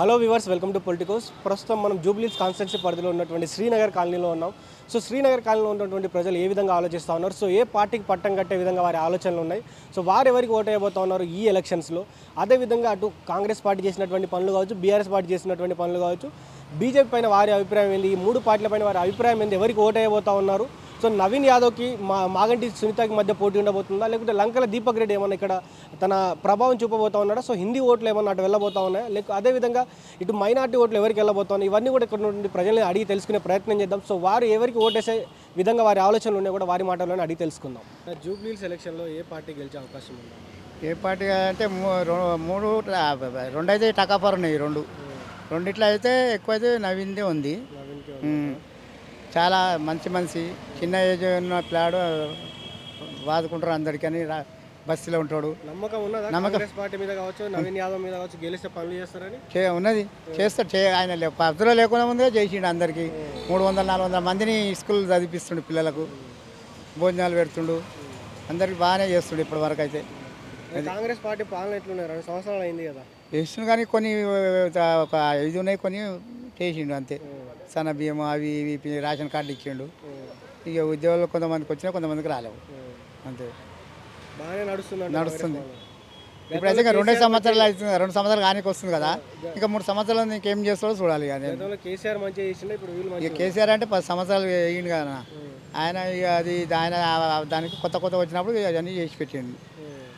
Hello viewers welcome to Politicos ప్రస్తుతం మనం జూబ్లీస్ constituency పరిధిలో ఉన్నటువంటి శ్రీనగర్ కాలనీలో ఉన్నాం. సో శ్రీనగర్ కాలనీలో ఉన్నటువంటి ప్రజలు ఏ విధంగా ఆలోచిస్తూ ఉన్నారు? సో ఏ పార్టీకి పట్టం కట్టే విధంగా వారి ఆలోచనలు ఉన్నాయి? సో వారు ఎవరికి ఓటు వేయబోతా ఉన్నారు ఈ ఎలక్షన్స్లో అదేవిధంగా అటు కాంగ్రెస్ పార్టీ చేసినటువంటి పనులు కావచ్చు బీఆర్ఎస్ పార్టీ చేసినటువంటి పనులు కావచ్చు బీజేపీ పైన వారి అభిప్రాయం ఏంది? ఈ మూడు పార్టీల పైన వారి అభిప్రాయం ఏంది? ఎవరికి ఓటు వేయబోతా ఉన్నారు? సో నవీన్ యాదవ్కి మా మాగంటి సునీతకి మధ్య పోటీ ఉండబోతుందా? లేకుంటే లంకల దీపక్ రెడ్డి ఏమన్నా ఇక్కడ తన ప్రభావం చూపబోతా ఉన్నాడా? సో హిందీ ఓట్లు ఏమన్నా అటు వెళ్ళబోతా ఉన్నాయా? లేక అదేవిధంగా ఇటు మైనార్టీ ఓట్లు ఎవరికి వెళ్ళబోతా ఉన్నాయి ఇవన్నీ కూడా ఇక్కడ నుండి ప్రజల్ని అడిగి తెలుసుకునే ప్రయత్నం చేద్దాం. సో వారు ఎవరికి ఓటేసే విధంగా వారి ఆలోచనలు ఉన్నాయి కూడా వారి మాటల్లోనే అడిగి తెలుసుకుందాం. జూబ్లీ సెలక్షన్లో ఏ పార్టీ గెలిచే అవకాశం ఉందా? ఏ పార్టీ అంటే మూడు రెండు అయితే టకాపర్ ఉన్నాయి రెండు. రెండిట్లో అయితే ఎక్కువైతే నవీన్దే ఉంది. చాలా మంచి మనిషి. చిన్న ఏజ్ ఉన్న పిల్లాడు వాదుకుంటారు అందరికని బస్సులో ఉంటాడు. నమ్మకం ఉన్నదా? పార్టీ మీద కావచ్చు నవీన్ యాదవ్ మీద కావచ్చు గెలిస్తే పనులు చేస్తారని? చే ఉన్నది. చేస్తాడు. చే ఆయన పద్ధతిలో లేకుండా ముందే చేసిండు అందరికీ. మూడు వందల నాలుగు వందల మందిని స్కూల్ చదివిస్తుండు పిల్లలకు. భోజనాలు పెడుతుండు. అందరికి బాగానే చేస్తుండు ఇప్పటి వరకు అయితే. కాంగ్రెస్ పార్టీ పాలన ఎట్లున్నారు రెండు సంవత్సరాలు అయింది కదా. చేస్తుండు కానీ కొన్ని ఒక ఇది ఉన్నాయి కొన్ని చేసిండు అంతే. సన్న బియ్యం అవి ఇవి రేషన్ కార్డు ఇచ్చిండు. ఇక ఉద్యోగాలు కొంతమందికి వచ్చినా కొంతమందికి రాలేవు. అంతే. బాగానే నడుస్తుంది. నడుస్తుంది ఇప్పుడైతే ఇంకా రెండే సంవత్సరాలు అవుతుంది రెండు సంవత్సరాలు కానీ వస్తుంది కదా. ఇంకా మూడు సంవత్సరాలు ఇంకేం చేస్తాడో చూడాలి ఇక కేసీఆర్ అంటే పది సంవత్సరాలు వేయండి కదా ఆయన ఇక అది ఆయన దానికి కొత్త కొత్త వచ్చినప్పుడు అవన్నీ చేసి పెట్టిండు.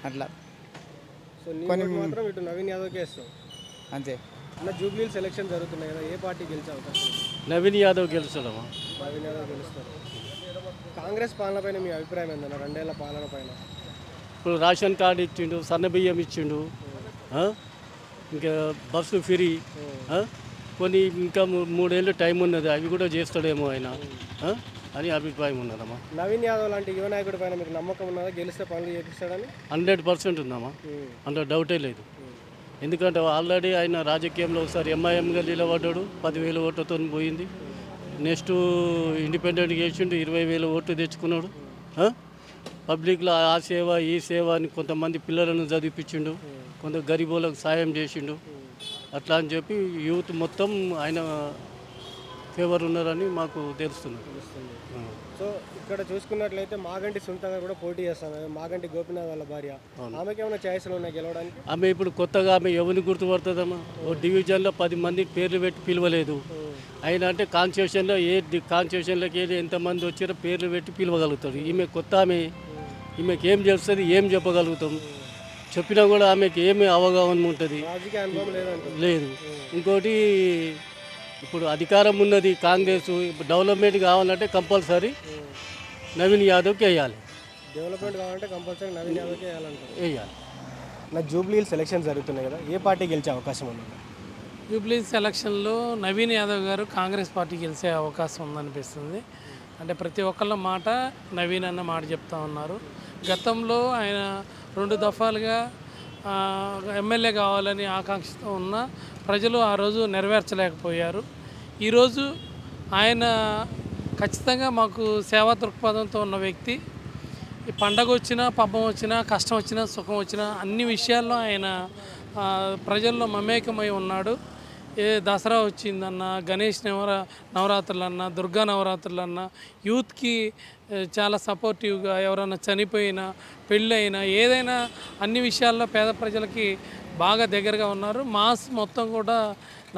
అట్లా. సో నీ ఓటు మాత్రం ఇటు నవీన్ యాదవ్కే ఇస్తాం అంతే. అన్న జూబ్లీ సెలక్షన్ జరుగుతున్నాయి కదా ఏ పార్టీ గెలిచే అవకాశం? నవీన్ యాదవ్ గెలుస్తాడమ్మా. నవీన్ యాదవ్ గెలుస్తారు కాంగ్రెస్ పాలన పైన మీ అభిప్రాయం ఏందన్న రెండేళ్ళ పాలన పైన? ఇప్పుడు రేషన్ కార్డు ఇచ్చిండు సన్న బియ్యం ఇచ్చిండు? ఇంకా బస్సు ఫ్రీ? కొన్ని ఇంకా మూడేళ్ళు టైం ఉన్నది అవి కూడా చేస్తాడేమో ఆయన? అని అభిప్రాయం ఉన్నదమ్మా. నవీన్ యాదవ్ లాంటి యువ నాయకుడి పైన మీకు నమ్మకం ఉన్నదా? గెలిస్తే పనులు చేపిస్తాడని? హండ్రెడ్ పర్సెంట్ ఉందమ్మా. అందులో డౌటే లేదు. ఎందుకంటే ఆల్రెడీ ఆయన రాజకీయంలో ఒకసారి ఎంఐఎంగా నిలబడ్డాడు పదివేల ఓట్లతో పోయింది. నెక్స్ట్ ఇండిపెండెంట్ చేసిండు ఇరవై వేల ఓట్లు తెచ్చుకున్నాడు. పబ్లిక్లో ఆ సేవ ఈ సేవ అని కొంతమంది పిల్లలను చదివిపించిండు కొంత గరీబులకు సాయం చేసిండు. అట్లా అని చెప్పి యూత్ మొత్తం ఆయన ఫేవర్ ఉన్నారని మాకు తెలుస్తుంది. ఆ. సో ఇక్కడ చూసుకున్నట్లయితే మాగంటి సునీత గారు కూడా పోటీ చేస్తాను. మాగంటి గోపినాథ్ వాళ్ళ భార్య. ఆమెకి ఏమైనా ఛాయిస్లు ఉన్నాయి గెలవడానికి? ఆమె ఇప్పుడు కొత్తగా ఆమె ఎవరిని గుర్తుపడుతుందమ్మా? ఓ డివిజన్లో పది మంది పేర్లు పెట్టి పిలవలేదు. ఆయన అంటే కాన్స్టిట్యూషన్లో ఏ కాన్స్టిట్యూషన్లోకి వెళ్ళి ఎంతమంది వచ్చారో పేర్లు పెట్టి పిలవగలుగుతాడు. ఈమె కొత్త ఆమె. ఈమెకి ఏం చేస్తుంది ఏం చెప్పగలుగుతాం? చెప్పినా కూడా ఆమెకి ఏమి అవగాహన ఉంటుంది? లేదు. ఇంకోటి ఇప్పుడు అధికారం ఉన్నది కాంగ్రెస్ ఇప్పుడు డెవలప్మెంట్ కావాలంటే కంపల్సరీ నవీన్ యాదవ్కి వేయాలి. డెవలప్మెంట్ కావాలంటే కంపల్సరీ నవీన్ యాదవ్కే వేయాలంటారు. వేయాలి. నా జూబ్లీ సెలక్షన్ జరుగుతున్నాయి కదా ఏ పార్టీ గెలిచే అవకాశం ఉంది? జూబ్లీస్ ఎలక్షన్లో నవీన్ యాదవ్ గారు కాంగ్రెస్ పార్టీ గెలిచే అవకాశం ఉందనిపిస్తుంది. అంటే ప్రతి ఒక్కళ్ళ మాట నవీన్ అన్న మాట చెప్తా ఉన్నారు. గతంలో ఆయన రెండు దఫాలుగా ఎమ్మెల్యే కావాలని ఆకాంక్షతో ఉన్న ప్రజలు ఆ రోజు నెరవేర్చలేకపోయారు. ఈరోజు ఆయన ఖచ్చితంగా మాకు సేవా దృక్పథంతో ఉన్న వ్యక్తి. ఈ పండగ వచ్చినా పబ్బం వచ్చినా కష్టం వచ్చినా సుఖం వచ్చినా అన్ని విషయాల్లో ఆయన ప్రజల్లో మమేకమై ఉన్నాడు. ఏ దసరా వచ్చిందన్నా గణేష్ నవరా నవరాత్రులన్నా దుర్గా నవరాత్రులన్నా యూత్కి చాలా సపోర్టివ్గా ఎవరైనా చనిపోయినా పెళ్ళైనా ఏదైనా అన్ని విషయాల్లో పేద ప్రజలకి బాగా దగ్గరగా ఉన్నారు. మాస్ మొత్తం కూడా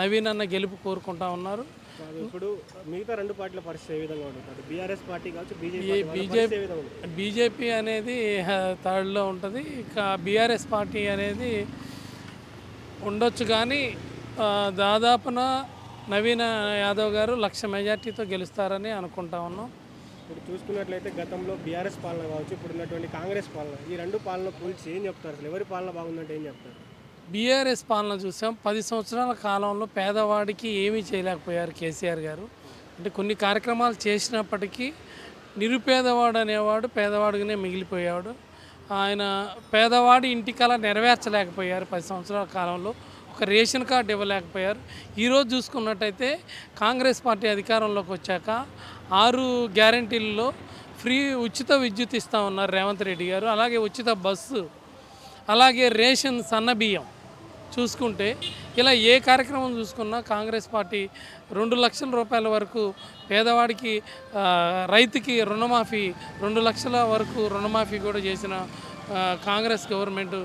నవీన్ అన్న గెలుపు కోరుకుంటా ఉన్నారు. ఇప్పుడు మిగతా రెండు పార్టీల పరిస్థితి ఏ విధంగా ఉంటుంది? బీఆర్ఎస్ పార్టీ కావచ్చు ఈ బీజేపీ బీజేపీ అనేది థర్డ్లో ఉంటుంది. ఇక బీఆర్ఎస్ పార్టీ అనేది ఉండొచ్చు కానీ దాదాపున నవీన యాదవ్ గారు లక్ష మెజార్టీతో గెలుస్తారని అనుకుంటా ఉన్నాం. ఇప్పుడు చూసుకున్నట్లయితే గతంలో బీఆర్ఎస్ పాలన కావచ్చు ఇప్పుడు ఉన్నటువంటి కాంగ్రెస్ పాలన. ఈ రెండు పాలన పోల్చి ఏం చెప్తారు అసలు? ఎవరి పాలన బాగుందంటే ఏం చెప్తారు? బీఆర్ఎస్ పాలన చూసాం. పది సంవత్సరాల కాలంలో పేదవాడికి ఏమీ చేయలేకపోయారు కేసీఆర్ గారు. అంటే కొన్ని కార్యక్రమాలు చేసినప్పటికీ నిరుపేదవాడు అనేవాడు పేదవాడుగానే మిగిలిపోయాడు ఆయన పేదవాడి ఇంటికల నెరవేర్చలేకపోయారు పది సంవత్సరాల కాలంలో. ఒక రేషన్ కార్డు ఇవ్వలేకపోయారు. ఈరోజు చూసుకున్నట్టయితే కాంగ్రెస్ పార్టీ అధికారంలోకి వచ్చాక ఆరు గ్యారంటీల్లో ఫ్రీ ఉచిత విద్యుత్ ఇస్తా ఉన్నారు రేవంత్ రెడ్డి గారు. అలాగే ఉచిత బస్సు అలాగే రేషన్ సన్న బియ్యం చూసుకుంటే ఇలా ఏ కార్యక్రమం చూసుకున్నా కాంగ్రెస్ పార్టీ రెండు లక్షల రూపాయల వరకు పేదవాడికి రైతుకి రుణమాఫీ రెండు లక్షల వరకు రుణమాఫీ కూడా చేసిన కాంగ్రెస్ గవర్నమెంట్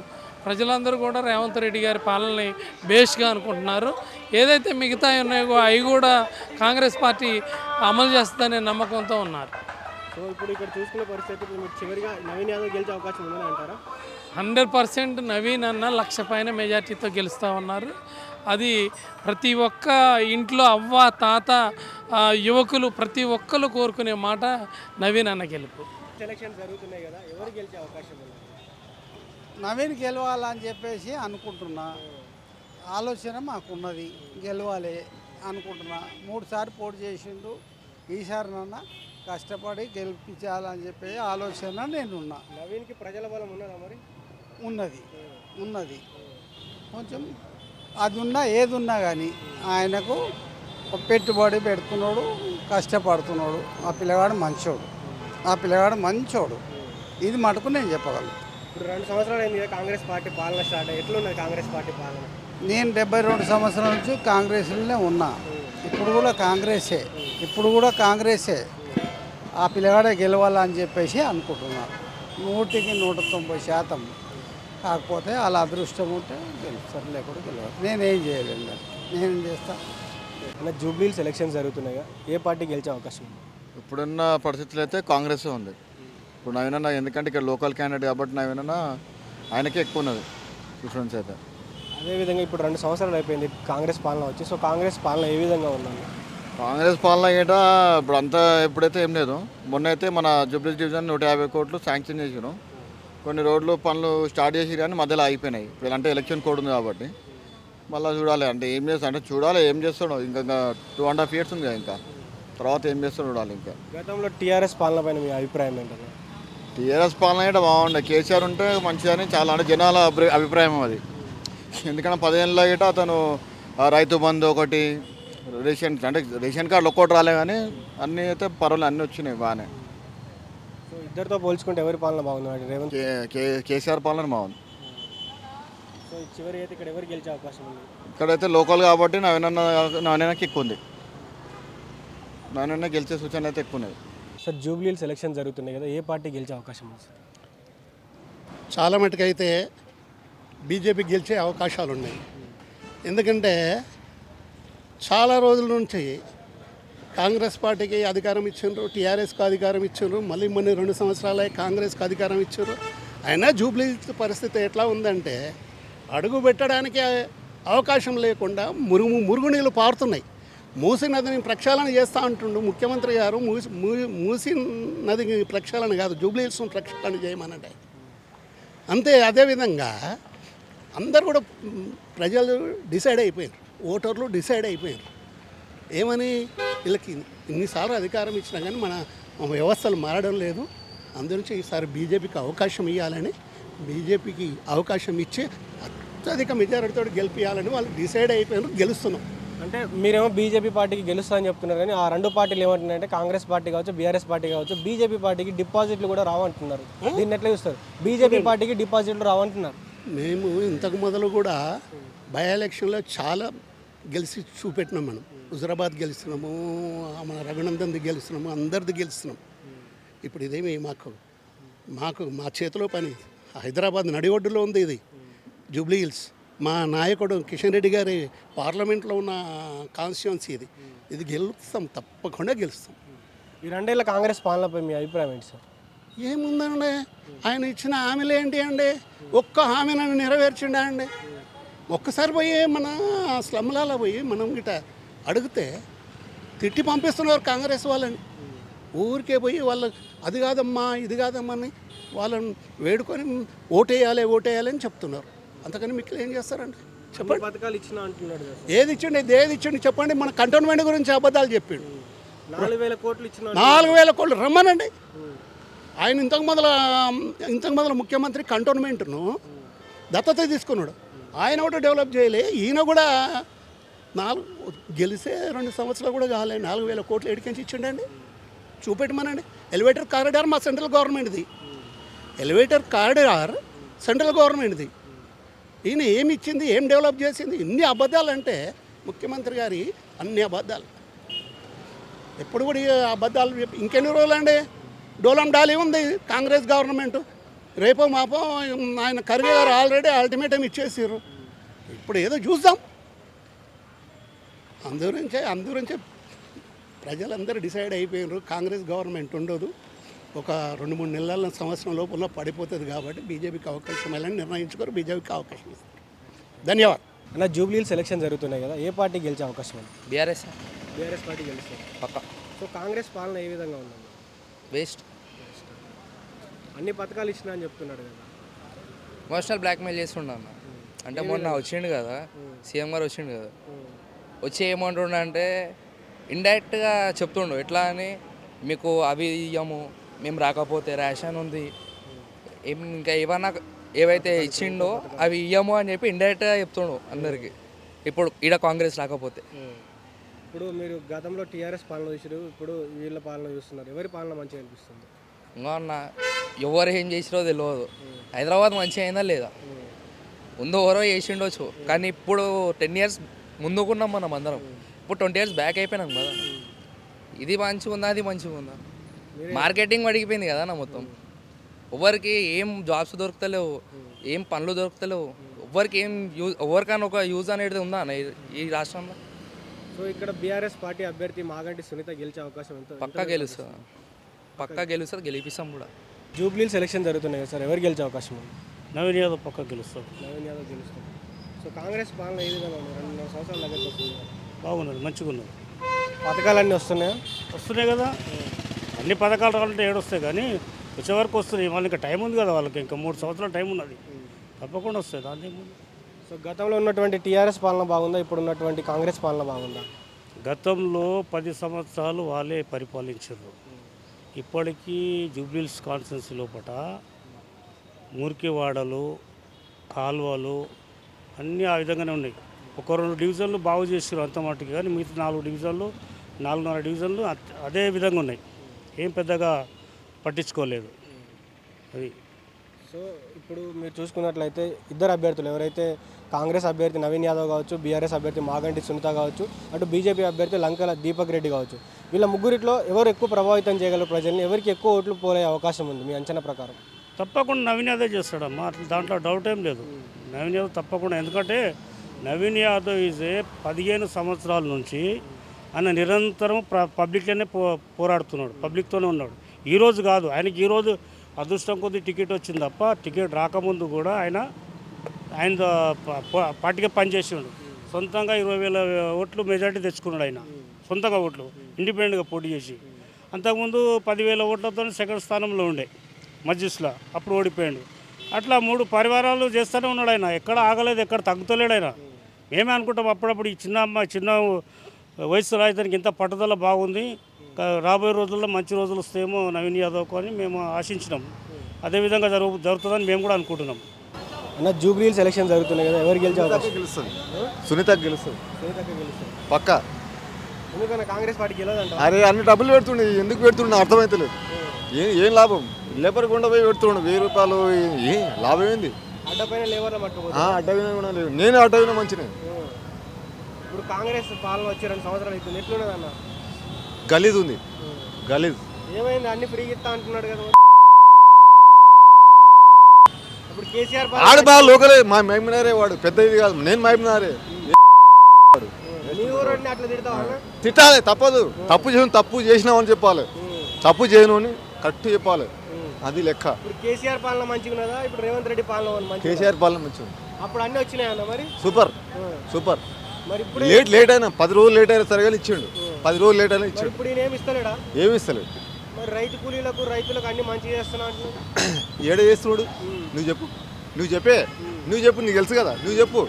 ప్రజలందరూ కూడా రేవంత్ రెడ్డి గారి పాలనని బేస్గా అనుకుంటున్నారు. ఏదైతే మిగతా ఉన్నాయో అవి కూడా కాంగ్రెస్ పార్టీ అమలు చేస్తుందనే నమ్మకంతో ఉన్నారు. సో ఇప్పుడు ఇక్కడ చూసుకునే పరిస్థితి మీరు చివరిగా నవీన్ యాదవ్ గెలిచే అవకాశం ఉందని అంటారా? హండ్రెడ్ పర్సెంట్ నవీన్ అన్న లక్ష పైన మెజార్టీతో గెలుస్తూ ఉన్నారు. అది ప్రతి ఒక్క ఇంట్లో అవ్వ తాత యువకులు ప్రతి ఒక్కరు కోరుకునే మాట నవీన్ అన్న గెలుపు. ఎలక్షన్ జరుగుతున్నాయి కదా ఎవరు గెలిచే అవకాశం ఉంది? నవీన్ గెలవాలని చెప్పేసి అనుకుంటున్నా. ఆలోచన మాకున్నది. గెలవాలి అనుకుంటున్నా. మూడు సార్లు పోటీ చేసిండు. ఈసారి నన్న కష్టపడి గెలిపించాలని చెప్పే ఆలోచన నేనున్నా. నవీన్కి ప్రజల బలం ఉన్నదా మరి? ఉన్నది. ఉన్నది. కొంచెం అది ఉన్నా ఏది ఉన్నా కానీ ఆయనకు పెట్టుబడి పెడుతున్నాడు కష్టపడుతున్నాడు. ఆ పిల్లగాడు మంచోడు. ఆ పిల్లగాడు మంచోడు. ఇది మటుకు నేను చెప్పగలను. ఇప్పుడు రెండు సంవత్సరాలు అయింది కదా కాంగ్రెస్ పార్టీ పాలన స్టార్ట్ అయ్యి. ఎట్లున్నది కాంగ్రెస్ పార్టీ పాలన? నేను డెబ్బై రెండు సంవత్సరాల నుంచి కాంగ్రెస్లోనే ఉన్నా. ఇప్పుడు కూడా కాంగ్రెసే. ఇప్పుడు కూడా కాంగ్రెసే. ఆ పిల్లగాడే గెలవాలని చెప్పేసి అనుకుంటున్నాను నూటికి నూట తొంభై శాతం. కాకపోతే వాళ్ళ అదృష్టం ఉంటే గెలుస్తారు లేకుండా గెలవాలి నేనేం చేయలేను. నేనేం చేస్తా? అన్న జూబ్లీస్ ఎలక్షన్స్ జరుగుతున్నాయి కదా ఏ పార్టీ గెలిచే అవకాశం ఉంది? ఇప్పుడున్న పరిస్థితులు అయితే కాంగ్రెస్ ఉంది. ఇప్పుడు నవీనన్న ఎందుకంటే ఇక్కడ లోకల్ క్యాండిడేట్ కాబట్టి నవీనన్న ఆయనకే ఎక్కువ ఉన్నది ప్రిఫరెన్స్ అయితే. అదేవిధంగా ఇప్పుడు రెండు సంవత్సరాలు అయిపోయింది కాంగ్రెస్ పాలన వచ్చి సో కాంగ్రెస్ పాలన ఏ విధంగా ఉందండి కాంగ్రెస్ పాలన గేట ఇప్పుడు అంతా ఎప్పుడైతే ఏం లేదు మొన్న అయితే మన జూబ్లీ డివిజన్ నూట యాభై కోట్లు శాంక్షన్ చేసినాం కొన్ని రోడ్లు పనులు స్టార్ట్ చేసి కానీ మధ్యలో ఆగిపోయినాయి. ఇప్పుడు అంటే ఎలక్షన్ కోడ్ ఉంది కాబట్టి. మళ్ళీ చూడాలి అంటే ఏం చేస్తా అంటే చూడాలి ఏం చేస్తాడో. ఇంకా టూ అండ్ హాఫ్ ఇయర్స్ ఉంది ఇంకా. తర్వాత ఏం చేస్తాడో చూడాలి ఇంకా. గతంలో టీఆర్ఎస్ పాలన పైన మీ అభిప్రాయం ఏంటన్నా టీఆర్ఎస్ పాలన అయితే బాగుండే. కేసీఆర్ ఉంటే మంచిదని చాలా అంటే జనాల అభి- అభిప్రాయం అది. ఎందుకంటే పదేళ్ళలో గిట అతను రైతు బంధు ఒకటి రేషన్ అంటే రేషన్ కార్డులు ఒక్కోటి రాలే కానీ అన్నీ అయితే పర్వాలేదు అన్నీ వచ్చినాయి బాగానే. సో ఇద్దరితో పోల్చుకుంటే ఎవరి పాలన బాగుంది రేవంత్? కేసీఆర్ పాలన బాగుంది. సో చివరి అయితే ఇక్కడ ఎవరు గెలిచే అవకాశం ఉంది? ఇక్కడైతే లోకల్ కాబట్టి నాయనన్న నాయనకి ఎక్కువ ఉంది. నాయనన్న గెలిచే సూచన అయితే ఎక్కువ ఉన్నది సార్ జూబ్లీ సెలక్షన్ జరుగుతున్నాయి కదా ఏ పార్టీ గెలిచే అవకాశం ఉంది సార్? చాలా మటుకైతే బీజేపీ గెలిచే అవకాశాలు ఉన్నాయి. ఎందుకంటే చాలా రోజుల నుంచి కాంగ్రెస్ పార్టీకి అధికారం ఇచ్చిండ్రు టీఆర్ఎస్కి అధికారం ఇచ్చిండ్రు మళ్ళీ మొన్న రెండు సంవత్సరాలే కాంగ్రెస్కి అధికారం ఇచ్చారు అయినా జూబ్లీ పరిస్థితి ఎట్లా ఉందంటే అడుగు పెట్టడానికి అవకాశం లేకుండా మురుగు మురుగునీళ్ళు పారుతున్నాయి. మూసి నదిని ప్రక్షాళన చేస్తా అంటుండు ముఖ్యమంత్రి గారు. మూసి మూ- మూసి నదిని ప్రక్షాళన కాదు జూబ్లీహిల్స్ను ప్రక్షాళన చేయమనంటే. అంతే అదేవిధంగా అందరు కూడా ప్రజలు డిసైడ్ అయిపోయారు ఓటర్లు డిసైడ్ అయిపోయారు ఏమని వీళ్ళకి ఇన్నిసార్లు అధికారం ఇచ్చినా కానీ మన వ్యవస్థలు మారడం లేదు. అందునుంచి ఈసారి బీజేపీకి అవకాశం ఇవ్వాలని బీజేపీకి అవకాశం ఇచ్చి అత్యధిక మెజారిటీతో గెలిపించాలని వాళ్ళు డిసైడ్ అయిపోయారు గెలుస్తున్నాం. అంటే మీరేమో బీజేపీ పార్టీకి గెలుస్తా అని చెప్తున్నారు కానీ ఆ రెండు పార్టీలు ఏమంటున్నారంటే కాంగ్రెస్ పార్టీ కావచ్చు బీఆర్ఎస్ పార్టీ కావచ్చు బీజేపీ పార్టీకి డిపాజిట్లు కూడా రావంటున్నారు. దీన్ని ఎట్లా చూస్తారు? బీజేపీ పార్టీకి డిపాజిట్లు రావంటున్నారు. మేము ఇంతకు మొదలు కూడా బై ఎలక్షన్లో చాలా గెలిచి చూపెట్టినాం మనం. హుజరాబాద్ గెలుస్తున్నాము మన రఘునందన్ది గెలుస్తున్నాము అందరిది గెలుస్తున్నాం ఇప్పుడు ఇదేమి మాకు మాకు మా చేతిలో పని. హైదరాబాద్ నడి ఒడ్డులో ఉంది ఇది జూబ్లీ హిల్స్. మా నాయకుడు కిషన్ రెడ్డి గారి పార్లమెంట్లో ఉన్న కాన్స్టిట్యున్సీ ఇది. ఇది గెలుస్తాం తప్పకుండా గెలుస్తాం. ఈ రెండేళ్ళ కాంగ్రెస్ పాలనపై మీ అభిప్రాయం ఏంటి సార్? ఏముందండి? ఆయన ఇచ్చిన హామీలు ఏంటి అండి? ఒక్క హామీలను నెరవేర్చిండా అండి? ఒక్కసారి పోయి మన స్లమ్లలో పోయి మనం గిట అడిగితే తిట్టి పంపిస్తున్నారు కాంగ్రెస్ వాళ్ళని. ఊరికే పోయి వాళ్ళ అది కాదమ్మా ఇది కాదమ్మా అని వాళ్ళని వేడుకొని ఓటేయాలి ఓటేయాలి అని చెప్తున్నారు. అంతకని మీకు ఏం చేస్తారండి? చెప్పండి. పథకాలు ఇచ్చిన అంటున్నాడు. ఏది ఇచ్చండి? ఇది ఏది ఇచ్చండి చెప్పండి. మన కంటోన్మెంట్ గురించి అబద్ధాలు చెప్పిండు. నాలుగు వేల కోట్లు ఇచ్చిన నాలుగు వేల కోళ్ళు రమ్మనండి. ఆయన ఇంతకు మొదల ఇంతకు మొదల ముఖ్యమంత్రి కంటోన్మెంట్ను దత్తత తీసుకున్నాడు. ఆయన ఒకటి డెవలప్ చేయలే. ఈయన కూడా నాలుగు గెలిసే రెండు సంవత్సరాలు కూడా కాలే. నాలుగు వేల కోట్లు ఎడికించి ఇచ్చిండండి. చూపెట్టమనండి. ఎలివేటర్ కారిడార్ మా సెంట్రల్ గవర్నమెంట్ది ఎలివేటర్ కారిడార్ సెంట్రల్ గవర్నమెంట్ది ఈయన ఏమి ఇచ్చింది ఏం డెవలప్ చేసింది ఇన్ని అబద్ధాలు అంటే ముఖ్యమంత్రి గారి అన్ని అబద్ధాలు. ఎప్పుడు కూడా ఈ అబద్ధాలు ఇంకెన్ని రోజులండి? డోలం డాలి ఉంది కాంగ్రెస్ గవర్నమెంట్. రేపో మాపో ఆయన ఖర్గే గారు ఆల్రెడీ అల్టిమేటం ఇచ్చేసారు ఇప్పుడు ఏదో చూద్దాం. అందుగురించే అందుగురించే ప్రజలందరూ డిసైడ్ అయిపోయినారు కాంగ్రెస్ గవర్నమెంట్ ఉండదు. ఒక రెండు మూడు నెలల సంవత్సరం లోపల పడిపోతుంది కాబట్టి బీజేపీకి అవకాశం ఎలా నిర్ణయించుకోరు బీజేపీకి అవకాశం ఇస్తారు. ధన్యవాదాలు. అన్న జూబ్లీహిల్స్ ఎలక్షన్ జరుగుతున్నాయి కదా ఏ పార్టీ గెలిచే అవకాశం ఉంది? బీఆర్ఎస్. బీఆర్ఎస్ పార్టీ గెలుస్తుంది పక్క. సో కాంగ్రెస్ పాలన ఏ విధంగా ఉందండి వేస్ట్. అన్ని పథకాలు ఇచ్చినా అని చెప్తున్నాడు కదా. ఎమోషనల్ బ్లాక్మెయిల్ చేస్తుండ అన్న. అంటే మొన్న వచ్చిండు కదా సీఎం గారు వచ్చిండు కదా. వచ్చి ఏమంటుండ అంటే ఇండైరెక్ట్గా చెప్తుండు ఎట్లా అని? మీకు అవి ఇయ్యము మేము రాకపోతే రేషన్ ఉంది. ఏం ఇంకా ఏమన్నా ఏవైతే ఇచ్చిండో అవి ఇయ్యము అని చెప్పి ఇండైరెక్ట్గా చెప్తుండు అందరికి. ఇప్పుడు ఈడ కాంగ్రెస్ రాకపోతే. ఇప్పుడు మీరు గతంలో టీఆర్ఎస్ పాలన చూసారు ఇప్పుడు వీళ్ళ పాలన చూస్తున్నారు. ఎవరి పాలన మంచిగా అనిపిస్తుంది? ఇంకా అన్న ఎవరు ఏం చేసిరో తెలియదు హైదరాబాద్ మంచిగా అయిందా లేదా? ముందు ఎవరో చేసిండొచ్చు. కానీ ఇప్పుడు టెన్ ఇయర్స్ ముందుకున్నాం మనం అందరం. ఇప్పుడు ట్వంటీ ఇయర్స్ బ్యాక్ అయిపోయినాం కదా. ఇది మంచిగా ఉందా అది మంచిగా ఉందా మార్కెటింగ్ అడిగిపోయింది కదా నా మొత్తం. ఎవరికి ఏం జాబ్స్ దొరుకుతలేవు ఏం పనులు దొరుకుతలేవు ఎవరికి ఏం యూజ్ ఎవరికైనా ఒక యూజ్ అనేది ఉందా అన్న ఈ- రాష్ట్రంలో? సో ఇక్కడ బీఆర్ఎస్ పార్టీ అభ్యర్థి మాగంటి సునీత గెలిచే అవకాశం ఎంత? పక్కా గెలుస్తుంది పక్కా గెలుస్తుంది గెలిపిస్తాం కూడా. జూబ్లీహిల్స్ ఎలక్షన్ జరుగుతున్నాయి కదా సార్ ఎవరు గెలిచే అవకాశం ఉంది? నవీన్ యాదవ్ పక్క గెలుస్తాడు. నవీన్ యాదవ్ గెలుస్తారు సో కాంగ్రెస్ పాలన ఏ విధంగా ఉంది? రెండున్నర సంవత్సరాల దగ్గరికి వస్తుంది కదా. బాగున్నది మంచిగా ఉన్నది పథకాలన్నీ వస్తున్నాయా? వస్తున్నాయి కదా. అన్ని పథకాలు రావాలంటే ఏడొస్తాయి కానీ వచ్చే వరకు వస్తున్నాయి వాళ్ళకి ఇంకా టైం ఉంది కదా వాళ్ళకి. ఇంకా మూడు సంవత్సరాల టైం ఉన్నది. తప్పకుండా వస్తాయి. దాని సో గతంలో ఉన్నటువంటి టీఆర్ఎస్ పాలన బాగుందా? ఇప్పుడు ఉన్నటువంటి కాంగ్రెస్ పాలన బాగుందా? గతంలో పది సంవత్సరాలు వాళ్ళే పరిపాలించారు. ఇప్పటికీ జూబ్లీల్స్ కాన్స్టిట్యున్సీ లోపల మురికివాడలు కాలువలు అన్నీ ఆ విధంగానే ఉన్నాయి. ఒక రెండు డివిజన్లు బాగు చేసారు అంత మట్టుకు కానీ మిగతా నాలుగు డివిజన్లు నాలుగున్నర డివిజన్లు అదే విధంగా ఉన్నాయి. ఏం పెద్దగా పట్టించుకోలేదు. అది. సో ఇప్పుడు మీరు చూసుకున్నట్లయితే ఇద్దరు అభ్యర్థులు ఎవరైతే కాంగ్రెస్ అభ్యర్థి నవీన్ యాదవ్ కావచ్చు బీఆర్ఎస్ అభ్యర్థి మాగంటి సునీత కావచ్చు అటు బీజేపీ అభ్యర్థి లంకల దీపక్ రెడ్డి కావచ్చు వీళ్ళ ముగ్గురిట్లో ఎవరు ఎక్కువ ప్రభావితం చేయగలరు ప్రజల్ని? ఎవరికి ఎక్కువ ఓట్లు పోలే అవకాశం ఉంది మీ అంచనా ప్రకారం? తప్పకుండా నవీన్ యాదవ్ చేస్తాడమ్మా? దాంట్లో డౌట్ ఏం లేదు. నవీన్ యాదవ్ తప్పకుండా ఎందుకంటే నవీన్ యాదవ్ ఈజ్ ఏ పదిహేను సంవత్సరాల నుంచి ఆయన నిరంతరం పబ్లిక్లోనే పో పోరాడుతున్నాడు పబ్లిక్తోనే ఉన్నాడు. ఈరోజు కాదు ఆయనకి ఈరోజు అదృష్టం కొద్ది టికెట్ వచ్చింది తప్ప టికెట్ రాకముందు కూడా ఆయన ఆయన ప- ప- పనిచేసిండు. సొంతంగా ఇరవై వేల ఓట్లు మెజార్టీ తెచ్చుకున్నాడు ఆయన. సొంతంగా ఓట్లు ఇండిపెండెంట్గా పోటీ చేసి. అంతకుముందు పదివేల ఓట్లతో సెకండ్ స్థానంలో ఉండే మజ్జిస్లో అప్పుడు ఓడిపోయాడు. అట్లా మూడు పరివారాలు చేస్తూనే ఉన్నాడు ఆయన. ఎక్కడ ఆగలేదు ఎక్కడ తగ్గుతలేడు ఆయన. మేమే అనుకుంటాం అప్పుడప్పుడు ఈ చిన్న అమ్మ చిన్న వయసులో ఇతనికి ఇంత పట్టుదల బాగుంది. రాబోయే రోజుల్లో మంచి రోజులు వస్తాయేమో నవీన్ యాదవ్కు అని మేము ఆశించినాం. అదేవిధంగా జరుగు జరుగుతుందని మేము కూడా అనుకుంటున్నాం. అన్న జూబ్లీహిల్స్ ఎలక్షన్ జరుగుతున్నాయి కదా ఎవరు గెలిచే అవకాశం? గెలుస్తుంది. సునీత గెలుస్తుంది. పక్క. ఎందుకన్నా కాంగ్రెస్ పార్టీ గెలదంట? అరే అన్ని డబ్బులు పెడుతుండే ఎందుకు పెడుతుండే అర్థమైతలేదు. ఏం ఏం లాభం? లేబర్ గుండా పోయి పెడుతుండే వెయ్యి రూపాయలు ఏ లాభం ఏంది? అడ్డపైన లేవర్ల మట్టుకోదు ఆ, అడ్డవినా కూడా లేదు నేను అడ్డవినా మంచినే. ఇప్పుడు కాంగ్రెస్ పాలన వచ్చి రెండు సంవత్సరాలు అవుతుంది ఎట్లున్నది అన్న? గలీజ్ ఉంది. గలీజ్. ఏమైంది? అన్ని ఫ్రీగా ఇస్తా అంటున్నాడు కదా. ఇప్పుడు కేసీఆర్ ఆడు బాగా లోకలే. మా మైమినారే వాడు. పెద్ద ఇది కాదు. నేను మైమినారే. నీ ఊరు అట్లా తిడతావా అన్న? తిట్టాలి. తప్పదు. తప్పు చేయను తప్పు చేసినామని చెప్పాలి. తప్పు చేయను అని కట్టు చెప్పాలి. అది లెక్క. ఇప్పుడు కేసీఆర్ పాలన మంచిగా ఉన్నదా? ఇప్పుడు రేవంత్ రెడ్డి పాలన మంచి కేసీఆర్ పాలన మంచిది అప్పుడు అన్ని వచ్చినాయి అన్న మరి? సూపర్. సూపర్. లేట్ లేట్ అయినా పది రోజులు లేట్ అయినా సరే కానీ ఇచ్చిండు పది రోజులు లేట్ అయినా ఇచ్చిండు. ఇప్పుడు ఈయన ఏమి ఇస్తలేడా? ఏమి మరి రైతు కూలీలకు రైతులకు అన్ని మంచిగా చేస్తున్నా అంటున్నాడు ఏడ చేస్తున్నాడు? నువ్వు చెప్పు. నువ్వు చెప్పే. నువ్వు చెప్పు నీకు తెలుసు కదా. నువ్వు చెప్పు.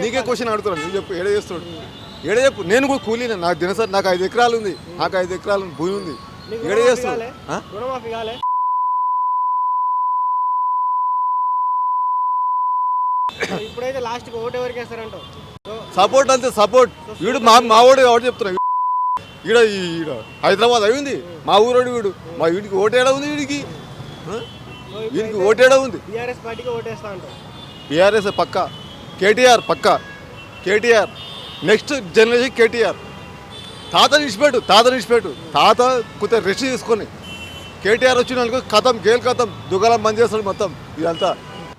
నీకే క్వశ్చన్ అడుగుతున్నాను. నువ్వు చెప్పు. ఏడ చేస్తున్నాడు? ఏడ చెప్పు? నేను కూడా కూలీనే. నాకు దినసరి నాకు ఐదు ఎకరాలు ఉంది. నాకు ఐదు ఎకరాలు భూమి ఉంది. ఏడ చేస్తున్నాడు కాలే? ఆ? రుణమాఫీ కాలే ఇప్పుడైతే లాస్ట్కి ఓటు ఎవరికి వేస్తారంటావు? సపోర్ట్ అంతే సపోర్ట్. వీడు మా మా వాడు ఎవరు చెప్తున్నా ఈడ ఈడ హైదరాబాద్ అయింది మా ఊరోడు వీడు. మా వీడికి ఓటేడా ఉంది వీడికి? వీడికి ఓటేడా ఉంది? బీఆర్ఎస్ పార్టీకి ఓటేస్తా అంటావు. బీఆర్ఎస్ పక్క. కేటీఆర్ పక్క. కేటీఆర్. Next generation KTR. తాత నిడిచిపెట్టు తాత నిడిచిపెట్టు తాత కొంత రెస్ట్ తీసుకొని. కేటీఆర్ వచ్చిన కథం గేల్ కథం. దుకాణం బంద్ చేస్తాడు మొత్తం. ఇదంతా.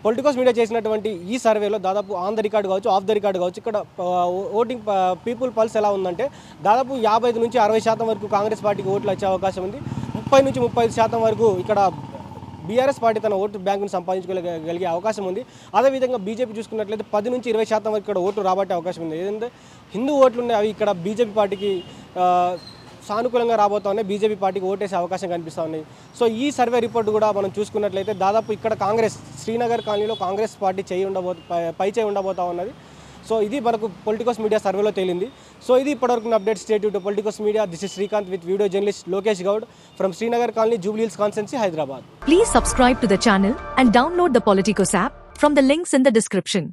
పొలిటికల్స్ మీడియా చేసినటువంటి ఈ సర్వేలో దాదాపు ఆన్ ద రికార్డ్ కావచ్చు ఆఫ్ ద రికార్డ్ కావచ్చు ఇక్కడ ఓటింగ్ పీపుల్ పల్స్ ఎలా ఉందంటే దాదాపు యాభై ఐదు నుంచి అరవై శాతం వరకు కాంగ్రెస్ పార్టీకి ఓట్లు వచ్చే అవకాశం ఉంది. ముప్పై నుంచి ముప్పై ఐదు శాతం వరకు ఇక్కడ బీఆర్ఎస్ పార్టీ తన ఓటు బ్యాంకును సంపాదించుకోగలిగే అవకాశం ఉంది. అదేవిధంగా బీజేపీ చూసుకున్నట్లయితే పది నుంచి ఇరవై శాతం వరకు ఇక్కడ ఓట్లు రాబట్టే అవకాశం ఉంది. ఏదంటే హిందూ ఓట్లు ఉన్నాయి అవి ఇక్కడ బీజేపీ పార్టీకి సానుకూలంగా రాబోతా ఉన్నాయి బీజేపీ పార్టీకి ఓటేసే అవకాశం కనిపిస్తూ ఉన్నాయి సో ఈ సర్వే రిపోర్ట్ కూడా మనం చూసుకున్నట్లయితే దాదాపు ఇక్కడ కాంగ్రెస్ శ్రీనగర్ కాలనీలో కాంగ్రెస్ పార్టీ చేయి ఉండబో పై- చేయి ఉండబోతా ఉన్నది. సో ఇది మనకు పొలిటికల్స్ మీడియా సర్వేలో తేలింది. సో ఇది ఇప్పటివరకు update state to Politicos media. This is Srikanth with video journalist Lokesh Goud from Srinagar colony Jubilee Hills కాన్సెన్సీ Hyderabad. Please subscribe to the channel and download the Politicos app from the links in the description